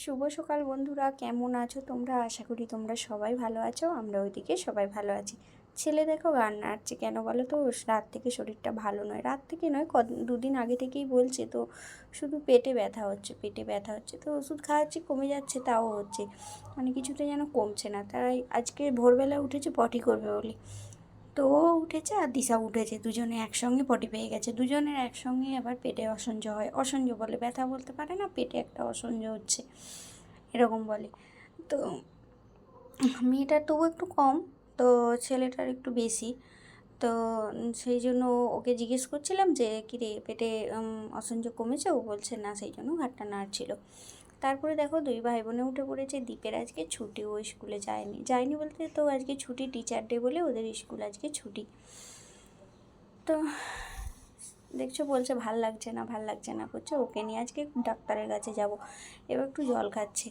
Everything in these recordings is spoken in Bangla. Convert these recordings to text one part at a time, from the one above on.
শুভ সকাল বন্ধুরা, কেমন আছো তোমরা? আশা করি তোমরা সবাই ভালো আছো আমরা ওইদিকে সবাই ভালো আছি। ছেলে দেখো গান নাচছে কেন বলো তো? রাত থেকে শরীরটা ভালো নয়। রাত থেকে নয়, ক, দুদিন আগে থেকেই বলছে তো, শুধু পেটে ব্যথা হচ্ছে, পেটে ব্যথা হচ্ছে। তো ওষুধ খাওয়াচ্ছি, কমে যাচ্ছে, তাও হচ্ছে। মানে কিছুতে যেন কমছে না। তাই আজকে ভোরবেলা উঠেছে, পটি করবে বলে। তো ও উঠেছে আর দিশা উঠেছে। দুজনে একসঙ্গে পটি পেয়ে গেছে। দুজনের একসঙ্গে আবার পেটে অসহ্য হয়। অসহ্য বলে ব্যথা বলতে পারে না, পেটে একটা অসহ্য হচ্ছে, এরকম বলে। তো মেয়েটার তবু একটু কম, তো ছেলেটার একটু বেশি। তো সেই জন্য ওকে জিজ্ঞেস করছিলাম যে, কিরে, পেটে অসহ্য কমেছে? ও বলছে, না, সেই জন্য ঘাটটা নাড়ছিল। তারপরে দেখো দুই ভাই বোনে উঠে পড়েছে। দ্বীপের আজকে ছুটি, ও স্কুলে যায়নি। যায়নি বলতে তো আজকে ছুটি টিচার ডে বলে ওদের স্কুল আজকে ছুটি। তো দেখছ বলছে, ভালো লাগছে না, ভালো লাগছে না করছে, ওকে নিয়ে আজকে ডাক্তারের কাছে যাব। এবার একটু জল খাচ্ছে।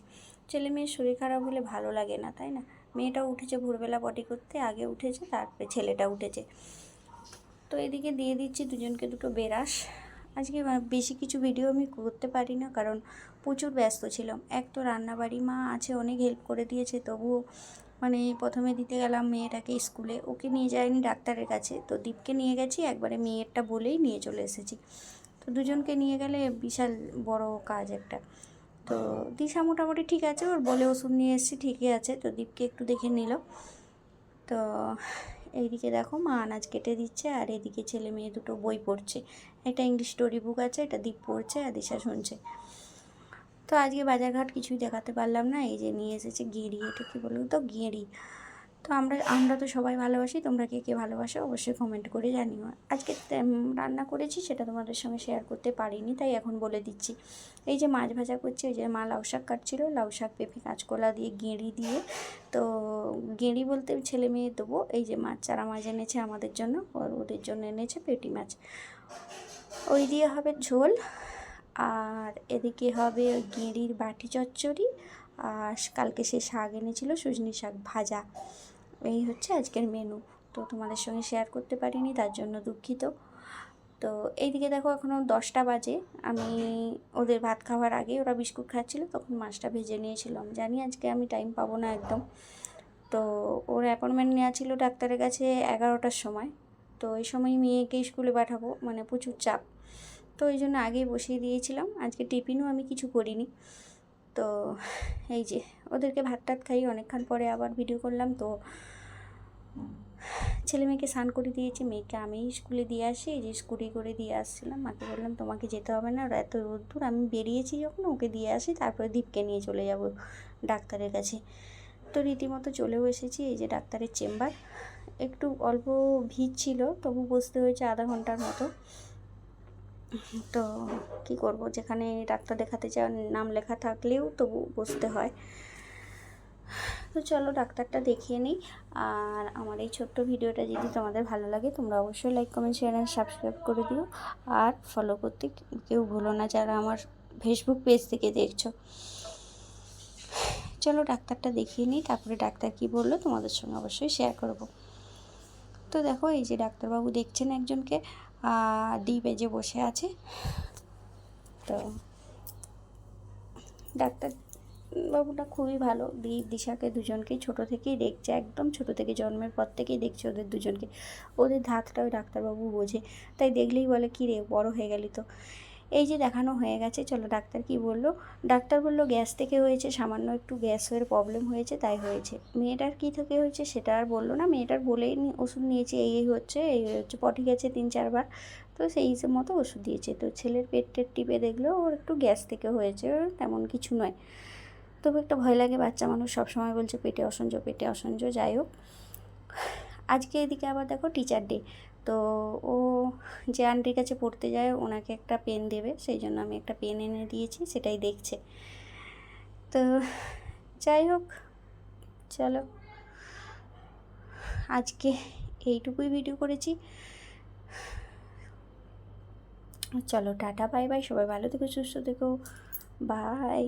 ছেলে মেয়ের শরীর খারাপ হলে ভালো লাগে না, তাই না? মেয়েটা উঠেছে ভোরবেলা পটি করতে, আগে উঠেছে, তারপরে ছেলেটা উঠেছে। তো এদিকে দিয়ে দিচ্ছি দুজনকে দুটো বেরাস। আজকে বেশি কিছু ভিডিও আমি করতে পারি না, কারণ প্রচুর ব্যস্ত ছিলাম। এক তো রান্নাবাড়ি, মা আছে, অনেক হেল্প করে দিয়েছে, তবুও মানে প্রথমে দিতে গেলাম মেয়েটাকে স্কুলে। ওকে নিয়ে যায়নি ডাক্তারের কাছে। তো দীপকে নিয়ে গেছি, একবারে মেয়েরটা বলেই নিয়ে চলে এসেছি। তো দুজনকে নিয়ে গেলে বিশাল বড় কাজ একটা। তো দিশা মোটামুটি ঠিক আছে, ওর বলে ওষুধ নিয়ে এসেছি, ঠিকই আছে। তো দীপকে একটু দেখে নিল। তো এইদিকে দেখো মা আনাজ কেটে দিচ্ছে আর এদিকে ছেলে মেয়ে দুটো বই পড়ছে। একটা ইংলিশ স্টোরি বুক আছে এটা দীপ পড়ছে আর দিশা শুনছে। তো আজকে বাজারঘাট কিছুই দেখাতে পারলাম না, এই যে নিয়ে এসেছে গেঁড়ি, এটা কী বলুন তো? গেঁড়ি। তো আমরা আমরা তো সবাই ভালোবাসি, তোমরা কে কে ভালোবাসো অবশ্যই কমেন্ট করে জানিও। আজকে রান্না করেছি, সেটা তোমাদের সঙ্গে শেয়ার করতে পারিনি, তাই এখন বলে দিচ্ছি। এই যে মাছ ভাজা করছি, ওই যে মা লাউ শাক কাটছিল, লাউ শাক পেঁপে কাঁচকলা দিয়ে গেঁড়ি দিয়ে। তো গেঁড়ি বলতে ছেলে মেয়ে দেবো, এই যে মাছ, চারা মাছ এনেছে আমাদের জন্য ওদের জন্য এনেছে পেটি মাছ। ওই দিয়ে হবে ঝোল, আর এদিকে হবে গেঁড়ির বাটি চচ্চড়ি, আর কালকে সে শাক এনেছিল, সুজনি শাক ভাজা। এই হচ্ছে আজকের মেনু তো তোমাদের সঙ্গে শেয়ার করতে পারিনি, তার জন্য দুঃখিত। তো এইদিকে দেখো এখনও দশটা বাজে। আমি ওদের ভাত খাওয়ার আগে ওরা বিস্কুট খাচ্ছিল, তখন মাছটা ভেজে নিয়েছিলাম জানি আজকে আমি টাইম পাবো না একদম। তো ওর অ্যাপয়েন্টমেন্ট নেওয়া ছিল ডাক্তারের কাছে এগারোটার সময়। তো এই সময় মেয়েকে স্কুলে পাঠাবো মানে প্রচুর চাপ। তো এই জন্য আগেই বসিয়ে দিয়েছিলাম। আজকে টিফিনও আমি কিছু করিনি। তো এই যে, ওদেরকে ভাত টাত খাই, অনেকক্ষণ পরে আবার ভিডিও করলাম, তো ছেলে মেয়েকে স্নান করে দিয়েছি, মেয়েকে আমি স্কুলে দিয়ে আসি, এই যে স্কুটি করে দিয়ে আসছিলাম, মাকে বললাম, তোমাকে যেতে হবে না, ওরা এত রোদ্দুর, আমি বেরিয়েছি যখন, ওকে দিয়ে আসি, তারপরে দীপকে নিয়ে চলে যাব ডাক্তারের কাছে। তো রীতিমতো চলেও এসেছি, এই যে ডাক্তারের চেম্বার। একটু অল্প ভিড় ছিল, তবু বসতে হয়েছে আধা ঘণ্টার মতো। তো কি করব? যেখানে ডাক্তার দেখাতে চান নাম লেখা থাকলেও তবু বসতে হয়। তো চলো ডাক্তারটা দেখিয়ে নিই। আর আমার এই ছোট্ট ভিডিওটা যদি তোমাদের ভালো লাগে, তোমরা অবশ্যই like comment share and subscribe করে দিও। আর ফলো করতে কেউ ভুলো না যারা আমার ফেসবুক পেজ থেকে দেখছ। চলো ডাক্তারটা দেখিয়ে নিই, তারপরে ডাক্তার কি বলল তোমাদের সঙ্গে অবশ্যই শেয়ার করব। তো দেখো, এই যে ডাক্তারবাবু দেখছেন একজনকে ডিপ বেজে বসে আছে। তো ডাক্তার বাবুটা খুবই ভালো। দীপ দিশাকে দুজনকেই ছোট থেকেই দেখছে, একদম ছোট থেকে জন্মের পর থেকেই দেখছে ওদের দুজনকে। ওদের ধাতটা ওই ডাক্তারবাবু বোঝে, তাই দেখলেই বলে কী রে বড় হয়ে গেলি তো। এই যে দেখানো হয়ে গেছে, চলো ডাক্তার কি বলল? ডাক্তার বলল, গ্যাস থেকে হয়েছে, সামান্য একটু গ্যাসের প্রবলেম হয়েছে, তাই হয়েছে। মেয়েটার কী থেকে হয়েছে সেটা আর বলল না, মেয়েটার বলেই ওষুধ নিয়েছে, এই এই হচ্ছে এই হচ্ছে, পটি গেছে তিন চারবার তো সেই হিসেব মতো ওষুধ দিয়েছে। তো ছেলের পেট টেট টিপে দেখল, ওর একটু গ্যাস থেকে হয়েছে তেমন কিছু নয়। তবু একটা ভয় লাগে, বাচ্চা মানুষ সবসময় বলছে, পেটে অসহ্য পেটে অসহ্য যাই হোক আজকে এদিকে আবার দেখো টিচার ডে তো ও যে আন্টির কাছে পড়তে যায়, ওনাকে একটা পেন দেবে, সেই জন্য আমি একটা পেন এনে দিয়েছি, সেটাই দেখছে। তো যাই হোক, চলো। আজকে এইটুকুই ভিডিও করেছি। চলো, টাটা বাই বাই সবাই ভালো থেকো, সুস্থ থেকো বাই